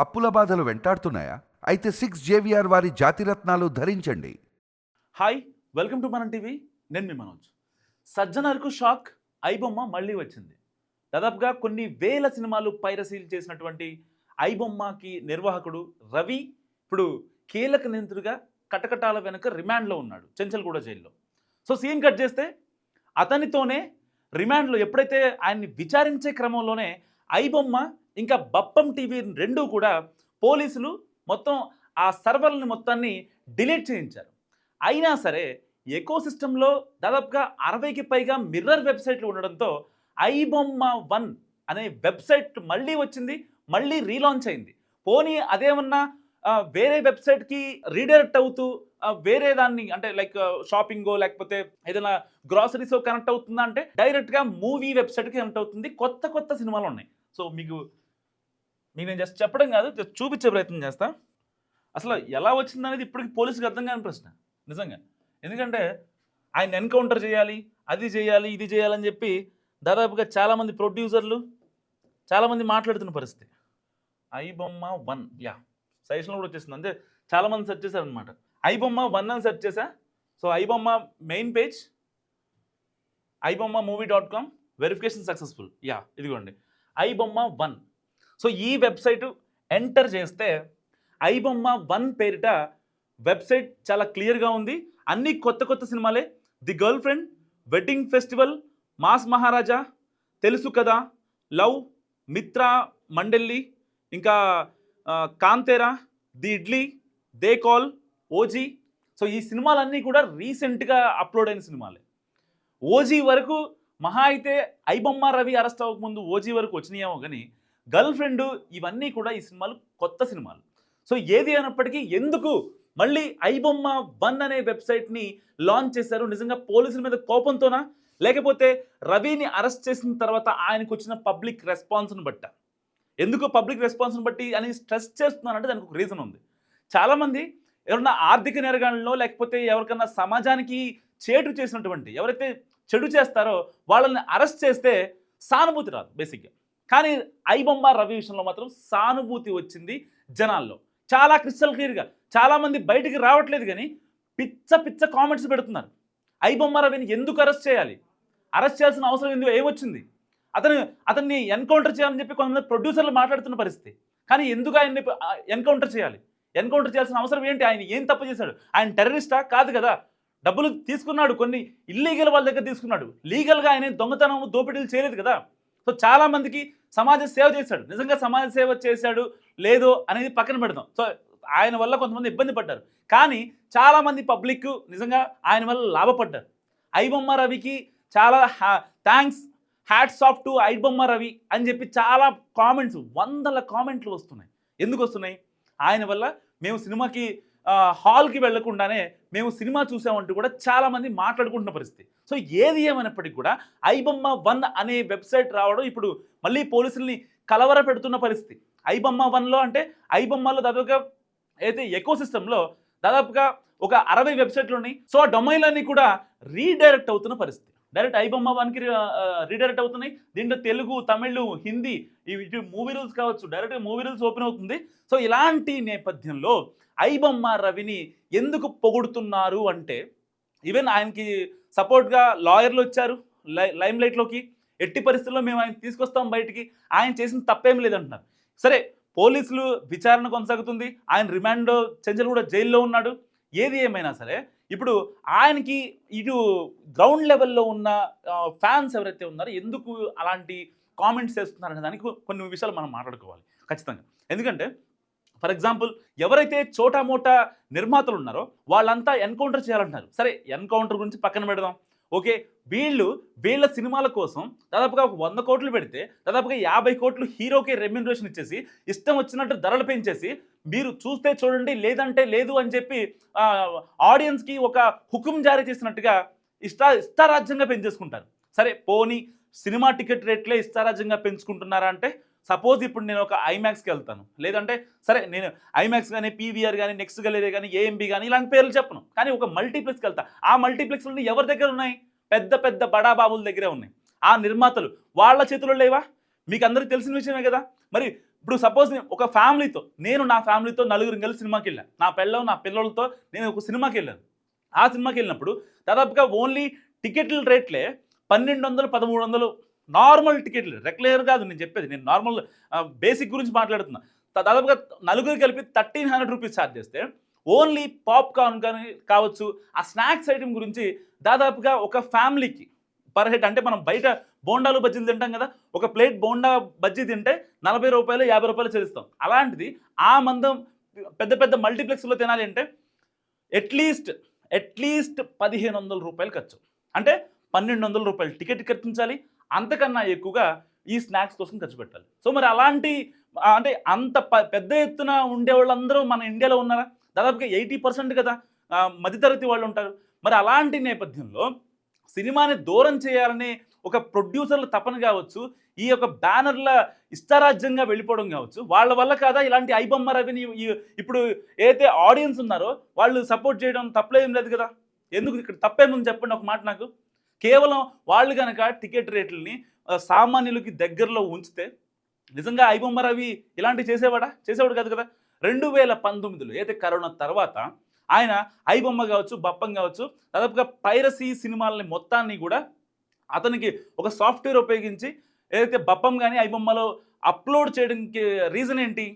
అప్పుల బాధలు వెంటాడుతున్నాయా? అయితే సిక్స్ జేవిఆర్ వారి జాతిరత్నాలు ధరించండి. హాయ్ వెల్కమ్ టు మన టీవీ. నేను మీ మనోజ్. సజ్జనర్కు షాక్ ఐబొమ్మ మళ్ళీ వచ్చింది. దాదాపుగా కొన్ని వేల సినిమాలు పైరసీలు చేసినటువంటి ఐబొమ్మకి నిర్వాహకుడు రవి ఇప్పుడు కీలక నిందితుడిగా కటకటాల వెనుక రిమాండ్లో ఉన్నాడు చెంచల్గూడ జైల్లో. సో సీన్ కట్ చేస్తే అతనితోనే రిమాండ్లో ఎప్పుడైతే ఆయన్ని విచారించే క్రమంలోనే ఐబొమ్మ ఇంకా బప్పం టీవీ రెండూ కూడా పోలీసులు మొత్తం ఆ సర్వర్ని మొత్తాన్ని డిలీట్ చేయించారు. అయినా సరే ఎకో సిస్టంలో దాదాపుగా అరవైకి పైగా మిర్రర్ వెబ్సైట్లు ఉండడంతో ఐబొమ్మ వన్ అనే వెబ్సైట్ మళ్ళీ వచ్చింది మళ్ళీ రీలాంచ్ అయింది. పోనీ అదేమన్నా వేరే వెబ్సైట్కి రీడైరెక్ట్ అవుతూ వేరే దాన్ని అంటే లైక్ షాపింగో లేకపోతే ఏదైనా గ్రాసరీసో కనెక్ట్ అవుతుందా అంటే డైరెక్ట్గా మూవీ వెబ్సైట్కి కనెక్ట్ అవుతుంది కొత్త కొత్త సినిమాలు ఉన్నాయి. సో మీకు మీకు నేను జస్ట్ చెప్పడం కాదు చూపించే ప్రయత్నం చేస్తా. అసలు ఎలా వచ్చింది అనేది ఇప్పటికి పోలీసుకి అర్థం కాని ప్రశ్న. నిజంగా. ఎందుకంటే ఆయన ఎన్కౌంటర్ చేయాలి అది చేయాలి ఇది చేయాలని చెప్పి దాదాపుగా చాలామంది ప్రొడ్యూసర్లు చాలామంది మాట్లాడుతున్న పరిస్థితి. ఐ బొమ్మ వన్. యా. సజెషన్లో కూడా వచ్చేసింది. అంటే చాలామంది సెర్చ్ చేశారనమాట ఐ బొమ్మ వన్ అని సెర్చ్ చేశా. So iBomma main page iBomma movie dot com verification successful. Yeah. ఇదిగోండి. IBomma one. సో ఈ వెబ్సైట్ ఎంటర్ చేస్తే ఐబొమ్మ వన్ పేరిట వెబ్సైట్ చాలా క్లియర్గా ఉంది. అన్ని కొత్త కొత్త సినిమాలే. The girlfriend wedding festival mass Maharaja తెలుసు కదా లవ్ మిత్ర మండెల్లి ఇంకా Kantara the idli they call OG. So ఈ సినిమాలన్నీ కూడా రీసెంట్గా అప్లోడ్ అయిన సినిమాలే. ఓజీ వరకు మహా అయితే ఐబొమ్మ రవి అరెస్ట్ అవ్వకముందు ఓజీ వరకు వచ్చినాయేమో కానీ గర్ల్ ఫ్రెండ్ ఇవన్నీ కూడా ఈ సినిమాలు కొత్త సినిమాలు. సో ఏది అయినప్పటికీ ఎందుకు మళ్ళీ ఐబొమ్మ వన్ అనే వెబ్సైట్ని లాంచ్ చేశారు? నిజంగా పోలీసుల మీద కోపంతోనా? లేకపోతే రవిని అరెస్ట్ చేసిన తర్వాత ఆయనకు వచ్చిన పబ్లిక్ రెస్పాన్స్ను బట్ట? ఎందుకు పబ్లిక్ రెస్పాన్స్ని బట్టి అని స్ట్రెస్ చేస్తున్నానంటే దానికి ఒక రీజన్ ఉంది. చాలామంది ఎవరన్నా ఆర్థిక నేరగాళ్ళలో లేకపోతే ఎవరికన్నా సమాజానికి చేటు చేసినటువంటి ఎవరైతే చెడు చేస్తారో వాళ్ళని అరెస్ట్ చేస్తే సానుభూతి రాదు బేసిక్గా. కానీ ఐబొమ్మ రవి విషయంలో మాత్రం సానుభూతి వచ్చింది జనాల్లో. చాలా క్రిస్టల్ క్లియర్గా. చాలామంది బయటికి రావట్లేదు కానీ పిచ్చ పిచ్చ కామెంట్స్ పెడుతున్నారు. ఐబొమ్మ రవిని ఎందుకు అరెస్ట్ చేయాలి? అరెస్ట్ చేయాల్సిన అవసరం ఎందుకు? ఏమొచ్చింది అతను అతన్ని ఎన్కౌంటర్ చేయాలని చెప్పి కొంతమంది ప్రొడ్యూసర్లు మాట్లాడుతున్న పరిస్థితి. కానీ ఎందుకు ఆయన్ని ఎన్కౌంటర్ చేయాలి? ఎన్కౌంటర్ చేయాల్సిన అవసరం ఏంటి? ఆయన ఏం తప్పు చేశాడు? ఆయన టెర్రరిస్టా? కాదు కదా. డబ్బులు తీసుకున్నాడు కొన్ని ఇల్లీగల్ వాళ్ళ దగ్గర తీసుకున్నాడు. లీగల్గా ఆయన దొంగతనం దోపిడీలు చేయలేదు కదా. సో చాలామందికి సమాజ సేవ చేశాడు. నిజంగా సమాజ సేవ చేశాడు లేదో అనేది పక్కన పెడదాం. సో ఆయన వల్ల కొంతమంది ఇబ్బంది పడ్డారు. కానీ చాలామంది పబ్లిక్ నిజంగా ఆయన వల్ల లాభపడ్డారు. ఐబొమ్మ రవికి చాలా thanks hats off to iBomma Ravi అని చెప్పి చాలా కామెంట్స్ వందల కామెంట్లు వస్తున్నాయి. ఎందుకు వస్తున్నాయి? ఆయన వల్ల మేము సినిమాకి హాల్కి వెళ్ళకుండానే మేము సినిమా చూసామంటూ కూడా చాలామంది మాట్లాడుకుంటున్న పరిస్థితి. సో ఏది ఏమైనప్పటికీ కూడా ఐబొమ్మ వన్ అనే వెబ్సైట్ రావడం ఇప్పుడు మళ్ళీ పోలీసుల్ని కలవర పెడుతున్న పరిస్థితి. ఐబొమ్మ వన్లో అంటే ఐబొమ్మలో దాదాపుగా అయితే ఎకో సిస్టంలో దాదాపుగా ఒక అరవై వెబ్సైట్లు ఉన్నాయి. సో ఆ డొమైన్లన్నీ కూడా రీడైరెక్ట్ అవుతున్న పరిస్థితి. డైరెక్ట్ ఐబొమ్మ వన్కి రీడైరెక్ట్ అవుతున్నాయి. దీంట్లో తెలుగు తమిళ్ హిందీ ఇవి మూవీ రూల్స్ కావచ్చు డైరెక్ట్గా మూవీ రూల్స్ ఓపెన్ అవుతుంది. సో ఇలాంటి నేపథ్యంలో ఐబొమ్మ రవిని ఎందుకు పొగుడుతున్నారు అంటే ఈవెన్ ఆయనకి సపోర్ట్గా లాయర్లు వచ్చారు లై లైమ్ లైట్లోకి ఎట్టి పరిస్థితుల్లో మేము ఆయన తీసుకొస్తాం బయటికి ఆయన చేసిన తప్పేం లేదంటున్నారు. సరే పోలీసులు విచారణ కొనసాగుతుంది ఆయన రిమాండ్ చెంచల్ కూడా జైల్లో ఉన్నాడు ఏది ఏమైనా సరే ఇప్పుడు ఆయనకి ఇటు గ్రౌండ్ లెవెల్లో ఉన్న ఫ్యాన్స్ ఎవరైతే ఉన్నారో ఎందుకు అలాంటి కామెంట్స్ చేస్తున్నారనే దానికి కొన్ని విషయాలు మనం మాట్లాడుకోవాలి ఖచ్చితంగా. ఎందుకంటే ఫర్ ఎగ్జాంపుల్ ఎవరైతే చోటా మోటా నిర్మాతలు ఉన్నారో వాళ్ళంతా ఎన్కౌంటర్ చేయాలంటున్నారు. సరే ఎన్కౌంటర్ గురించి పక్కన పెడదాం. ఓకే వీళ్ళు వీళ్ళ సినిమాల కోసం దాదాపుగా ఒక వంద కోట్లు పెడితే దాదాపుగా యాభై కోట్లు హీరోకి రెమ్యునరేషన్ ఇచ్చేసి ఇష్టం వచ్చినట్టు ధరలు పెంచేసి మీరు చూస్తే చూడండి లేదంటే లేదు అని చెప్పి ఆడియన్స్కి ఒక హుకుం జారీ చేసినట్టుగా ఇష్ట ఇష్టారాజ్యంగా పెంచేసుకుంటారు. సరే పోనీ సినిమా టికెట్ రేట్లే ఇష్టారాజ్యంగా పెంచుకుంటున్నారా అంటే సపోజ్ ఇప్పుడు నేను ఒక ఐమాక్స్కి వెళ్తాను. లేదంటే సరే నేను ఐమాక్స్ కానీ పీవీఆర్ కానీ నెక్స్ట్ గెలరీ కానీ ఏఎంబి కానీ ఇలాంటి పేర్లు చెప్పను. కానీ ఒక మల్టీప్లెక్స్కి వెళ్తా. ఆ మల్టీప్లెక్స్లు ఎవరి దగ్గర ఉన్నాయి? పెద్ద పెద్ద బడా బాబుల దగ్గరే ఉన్నాయి. ఆ నిర్మాతలు వాళ్ళ చేతిలో లేవా? మీకు అందరికీ తెలిసిన విషయమే కదా? మరి ఇప్పుడు సపోజ్ ఒక ఫ్యామిలీతో నేను నా ఫ్యామిలీతో నలుగురు కలిసి సినిమాకి వెళ్ళాను నా పిల్లలు నా పిల్లలతో నేను ఒక సినిమాకి వెళ్ళాను. ఆ సినిమాకి వెళ్ళినప్పుడు దాదాపుగా ఓన్లీ టికెట్ల రేట్లే పన్నెండు వందలు పదమూడు వందలు నార్మల్ టికెట్లు రెగ్యులర్ కాదు నేను చెప్పేది నేను నార్మల్ బేసిక్ గురించి మాట్లాడుతున్నా. దాదాపుగా నలుగురు కలిపి థర్టీన్ హండ్రెడ్ రూపీస్ ఛార్జ్ చేస్తే ఓన్లీ పాప్కార్న్ కానీ కావచ్చు ఆ స్నాక్స్ ఐటమ్ గురించి దాదాపుగా ఒక ఫ్యామిలీకి పర్ హెడ్ అంటే మనం బయట బోండాలు బజ్జీలు తింటాం కదా ఒక ప్లేట్ బోండా బజ్జీ తింటే నలభై రూపాయలు యాభై రూపాయలు చెల్లిస్తాం. అలాంటిది ఆ మందం పెద్ద పెద్ద మల్టీప్లెక్స్లో తినాలి అంటే అట్లీస్ట్ అట్లీస్ట్ పదిహేను వందల రూపాయలు ఖర్చు. అంటే పన్నెండు వందల రూపాయలు టికెట్ ఖర్చించాలి అంతకన్నా ఎక్కువగా ఈ స్నాక్స్ కోసం ఖర్చు పెట్టాలి. సో మరి అలాంటి అంటే అంత పెద్ద ఎత్తున ఉండే వాళ్ళందరూ మన ఇండియాలో ఉన్నారా? దాదాపుగా ఎయిటీ పర్సెంట్ కదా మధ్యతరగతి వాళ్ళు ఉంటారు. మరి అలాంటి నేపథ్యంలో సినిమాని దూరం చేయాలనే ఒక ప్రొడ్యూసర్ల తపన కావచ్చు ఈ యొక్క బ్యానర్ల ఇష్టారాజ్యంగా వెళ్ళిపోవడం కావచ్చు వాళ్ళ వల్ల కాదా ఇలాంటి ఐబొమ్మ రవిని ఇప్పుడు ఏదైతే ఆడియన్స్ ఉన్నారో వాళ్ళు సపోర్ట్ చేయడం తప్పలేం లేదు కదా? ఎందుకు ఇక్కడ తప్పేముంది చెప్పండి ఒక మాట నాకు. కేవలం వాళ్ళు కనుక టికెట్ రేట్లని సామాన్యులకి దగ్గరలో ఉంచితే నిజంగా ఐబొమ్మ రవి ఇలాంటివి చేసేవాడా? చేసేవాడు కాదు కదా? రెండు వేల పంతొమ్మిదిలో అయితే కరోనా తర్వాత ఆయన ఐబొమ్మ కావచ్చు బప్పం కావచ్చు దాదాపుగా పైరసీ సినిమాలని మొత్తాన్ని కూడా అతనికి ఒక సాఫ్ట్వేర్ ఉపయోగించి ఏదైతే బప్పం కానీ ఐబొమ్మలో అప్లోడ్ చేయడానికి రీజన్ ఏంటి?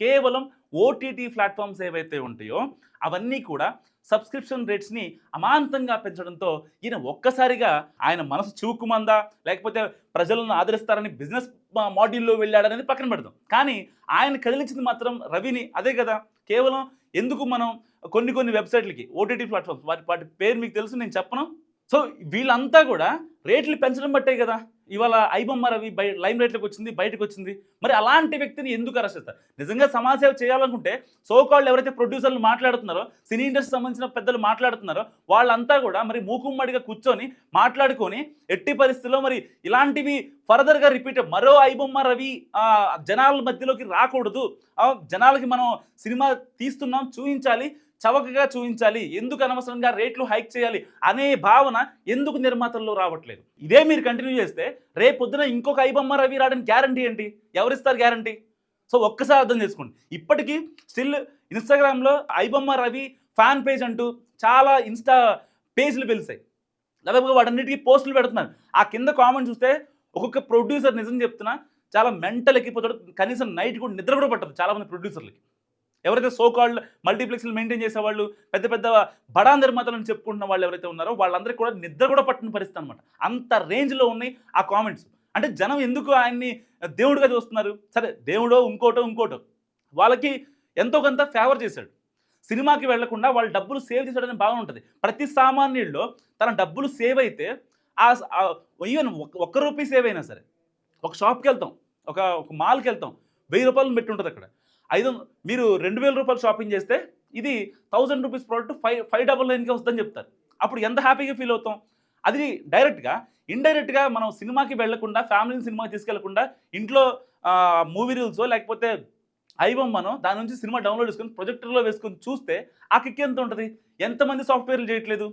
కేవలం ఓటీటీ ప్లాట్ఫామ్స్ ఏవైతే ఉంటాయో అవన్నీ కూడా సబ్స్క్రిప్షన్ రేట్స్ని అమాంతంగా పెంచడంతో ఈయన ఒక్కసారిగా ఆయన మనసు చూకుమందా లేకపోతే ప్రజలను ఆదరిస్తారని బిజినెస్ మాడ్యూల్లో వెళ్ళాడనేది పక్కన పెడదాం. కానీ ఆయన కదిలించింది మాత్రం రవిని. అదే కదా. కేవలం ఎందుకు మనం కొన్ని కొన్ని వెబ్సైట్లకి ఓటీటీ ప్లాట్ఫామ్స్ వాటి వాటి పేరు మీకు తెలుసు నేను చెప్పను. సో వీళ్ళంతా కూడా రేట్లు పెంచడం బట్టే కదా. ఇవాళ ఐబొమ్మ రవి బయ లైమ్ రేట్లకు వచ్చింది బయటకు వచ్చింది. మరి అలాంటి వ్యక్తిని ఎందుకు అరెస్ట్ చేస్తారు? నిజంగా సమాజ సేవ చేయాలనుకుంటే సోకాళ్ళు ఎవరైతే ప్రొడ్యూసర్లు మాట్లాడుతున్నారో సినీ ఇండస్ట్రీ సంబంధించిన పెద్దలు మాట్లాడుతున్నారో వాళ్ళంతా కూడా మరి మూకుమ్మడిగా కూర్చొని మాట్లాడుకొని ఎట్టి పరిస్థితుల్లో మరి ఇలాంటివి ఫర్దర్గా రిపీట్ మరో ఐబొమ్మ రవి జనాల మధ్యలోకి రాకూడదు. జనాలకి మనం సినిమా తీస్తున్నాం చూపించాలి చవకగా చూపించాలి. ఎందుకు అనవసరంగా రేట్లు హైక్ చేయాలి అనే భావన ఎందుకు నిర్మాతల్లో రావట్లేదు? ఇదే మీరు కంటిన్యూ చేస్తే రేపొద్దున ఇంకొక ఐబొమ్మ రవి రావడానికి గ్యారంటీ ఏంటి? ఎవరిస్తారు గ్యారంటీ సో ఒక్కసారి అర్థం చేసుకోండి. ఇప్పటికీ స్టిల్ ఇన్స్టాగ్రామ్లో ఐబొమ్మ రవి ఫ్యాన్ పేజ్ అంటూ చాలా ఇన్స్టా పేజ్లు వెలిసాయి. దాదాపుగా వాటన్నిటికీ పోస్టులు పెడుతున్నారు. ఆ కింద కామెంట్ చూస్తే ఒక్కొక్క ప్రొడ్యూసర్ నిజం చెప్తున్నా చాలా మెంటల్ ఎక్కిపోతాడు కనీసం నైట్ కూడా నిద్ర కూడా పట్టదు చాలామంది ప్రొడ్యూసర్లకి ఎవరైతే సోకాల్డ్ మల్టీప్లెక్స్లు మెయింటైన్ చేసేవాళ్ళు పెద్ద పెద్ద బడా నిర్మాతలను చెప్పుకుంటున్న వాళ్ళు ఎవరైతే ఉన్నారో వాళ్ళందరికీ కూడా నిద్ర కూడా పట్టిన పరిస్థితి అనమాట అంత రేంజ్లో ఉన్నాయి ఆ కామెంట్స్ అంటే జనం ఎందుకు ఆయన్ని దేవుడిగా చూస్తున్నారు? సరే దేవుడో ఇంకోటో ఇంకోటో. వాళ్ళకి ఎంతో కొంత ఫేవర్ చేశాడు. సినిమాకి వెళ్ళకుండా వాళ్ళు డబ్బులు సేవ్ చేశాడని భావన ఉంటుంది. ప్రతి సామాన్యుల్లో తన డబ్బులు సేవ్ అయితే ఆ ఈవెన్ ఒక్క రూపీ సేవ్ అయినా సరే ఒక షాప్కి వెళ్తాం ఒక ఒక మాల్కి వెళ్తాం వెయ్యి రూపాయలు పెట్టి ఉంటుంది అక్కడ. ఐదు మీరు రెండు వేల రూపాయలు షాపింగ్ చేస్తే ఇది thousand rupees product five five double నైన్కి వస్తుందని చెప్తారు. అప్పుడు ఎంత హ్యాపీగా ఫీల్ అవుతాం? అది డైరెక్ట్గా ఇండైరెక్ట్గా మనం సినిమాకి వెళ్ళకుండా ఫ్యామిలీని సినిమాకి తీసుకెళ్ళకుండా ఇంట్లో మూవీ రూల్స్ లేకపోతే ఐబొమ్మను దాని నుంచి సినిమా డౌన్లోడ్ చేసుకొని ప్రొజెక్టర్లో వేసుకొని చూస్తే ఆ కిక్ ఎంత ఉంటుంది? ఎంతమంది సాఫ్ట్వేర్లు చేయట్లేదు?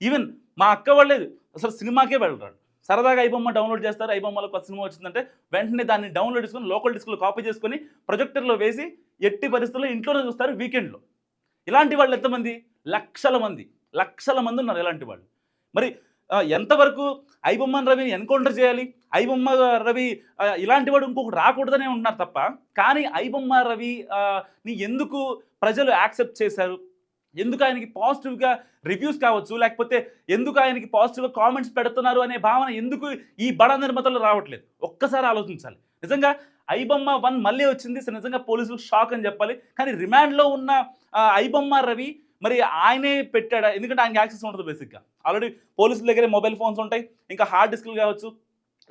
ఈవెన్ మా అక్క వాళ్ళే అసలు సినిమాకే వెళ్ళరాడు. సరదాగా ఐబొమ్మ డౌన్లోడ్ చేస్తారు. ఐబొమ్మలో కొత్త సినిమా వచ్చిందంటే వెంటనే దాన్ని డౌన్లోడ్ చేసుకొని లోకల్ డిస్క్లో కాపీ చేసుకొని ప్రొజెక్టర్లో వేసి ఎట్టి పరిస్థితుల్లో ఇంట్లోనే చూస్తారు వీకెండ్లో. ఇలాంటి వాళ్ళు ఎంతమంది? లక్షల మంది. లక్షల మంది ఉన్నారు ఇలాంటి వాళ్ళు. మరి ఎంతవరకు ఐబొమ్మన్ రవిని ఎన్కౌంటర్ చేయాలి? ఐబొమ్మ రవి ఇలాంటి వాడు ఇంకొకటి రాకూడదనే ఉన్నారు తప్ప కానీ ఐబొమ్మ రవి ఎందుకు ప్రజలు యాక్సెప్ట్ చేశారు? ఎందుకు ఆయనకి పాజిటివ్గా రివ్యూస్ కావచ్చు? లేకపోతే ఎందుకు ఆయనకి పాజిటివ్గా కామెంట్స్ పెడుతున్నారు అనే భావన ఎందుకు ఈ బడా నిర్మాతలు రావట్లేదు? ఒక్కసారి ఆలోచించాలి. నిజంగా ఐబొమ్మ వన్ మళ్ళీ వచ్చింది. నిజంగా పోలీసులు షాక్ అని చెప్పాలి. కానీ రిమాండ్లో ఉన్న ఐబొమ్మ రవి మరి ఆయనే పెట్టాడా? ఎందుకంటే ఆయనకి యాక్సెస్ ఉంటుంది బేసిక్గా. ఆల్రెడీ పోలీసుల దగ్గరే మొబైల్ ఫోన్స్ ఉంటాయి. ఇంకా హార్డ్ డిస్క్లు కావచ్చు.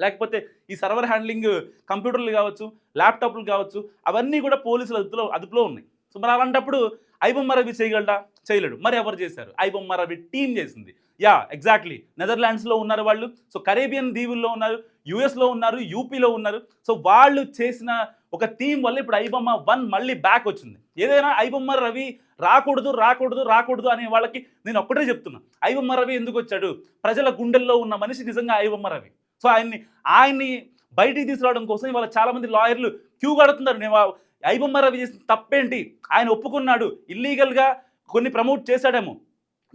లేకపోతే ఈ సర్వర్ హ్యాండ్లింగ్ కంప్యూటర్లు కావచ్చు ల్యాప్టాప్లు కావచ్చు అవన్నీ కూడా పోలీసుల అదుపులో అదుపులో ఉన్నాయి. సో మరి అలాంటప్పుడు ఐబొమ్మ రవి చేయగలడా? చేయలేడు. మరి ఎవరు చేశారు? ఐబొమ్మ రవి టీం చేసింది. Yeah exactly. నెదర్లాండ్స్లో ఉన్నారు వాళ్ళు. సో కరేబియన్ దీవుల్లో ఉన్నారు. యుఎస్లో ఉన్నారు. యూపీలో ఉన్నారు. సో వాళ్ళు చేసిన ఒక థీమ్ వల్ల ఇప్పుడు ఐబొమ్మ వన్ మళ్ళీ బ్యాక్ వచ్చింది. ఏదైనా ఐబొమ్మ రవి రాకూడదు రాకూడదు రాకూడదు అనే వాళ్ళకి నేను ఒక్కటే చెప్తున్నా. ఐబొమ్మ రవి ఎందుకు వచ్చాడు? ప్రజల గుండెల్లో ఉన్న మనిషి నిజంగా ఐబొమ్మ రవి. సో ఆయన్ని ఆయన్ని బయటికి తీసుకురావడం కోసం ఇవాళ చాలామంది లాయర్లు క్యూ కడుతున్నారు. నేను ఐబొమ్మ రవి చేసిన తప్పేంటి? ఆయన ఒప్పుకున్నాడు. ఇల్లీగల్గా కొన్ని ప్రమోట్ చేశాడేమో.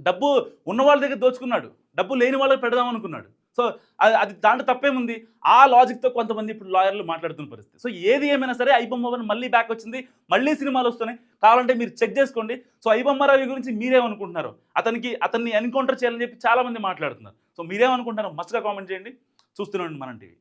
డబ్బు ఉన్న వాళ్ళ దగ్గర దోచుకున్నాడు. డబ్బు లేని వాళ్ళకి పెడదాం అనుకున్నాడు. సో అది అది దాంట్లో తప్పేముంది? ఆ లాజిక్తో కొంతమంది ఇప్పుడు లాయర్లు మాట్లాడుతున్న పరిస్థితి. సో ఏది ఏమైనా సరే ఐబొమ్మ మళ్ళీ బ్యాక్ వచ్చింది. మళ్ళీ సినిమాలు వస్తున్నాయి. కావాలంటే మీరు చెక్ చేసుకోండి. సో ఐబొమ్మ గురించి మీరేమనుకుంటున్నారు? అతనికి అతన్ని ఎన్కౌంటర్ చేయాలని చెప్పి చాలామంది మాట్లాడుతున్నారు. సో మీరేమనుకుంటున్నారు? మస్తుగా కామెంట్ చేయండి. చూస్తున్నాండి మనం టీవీ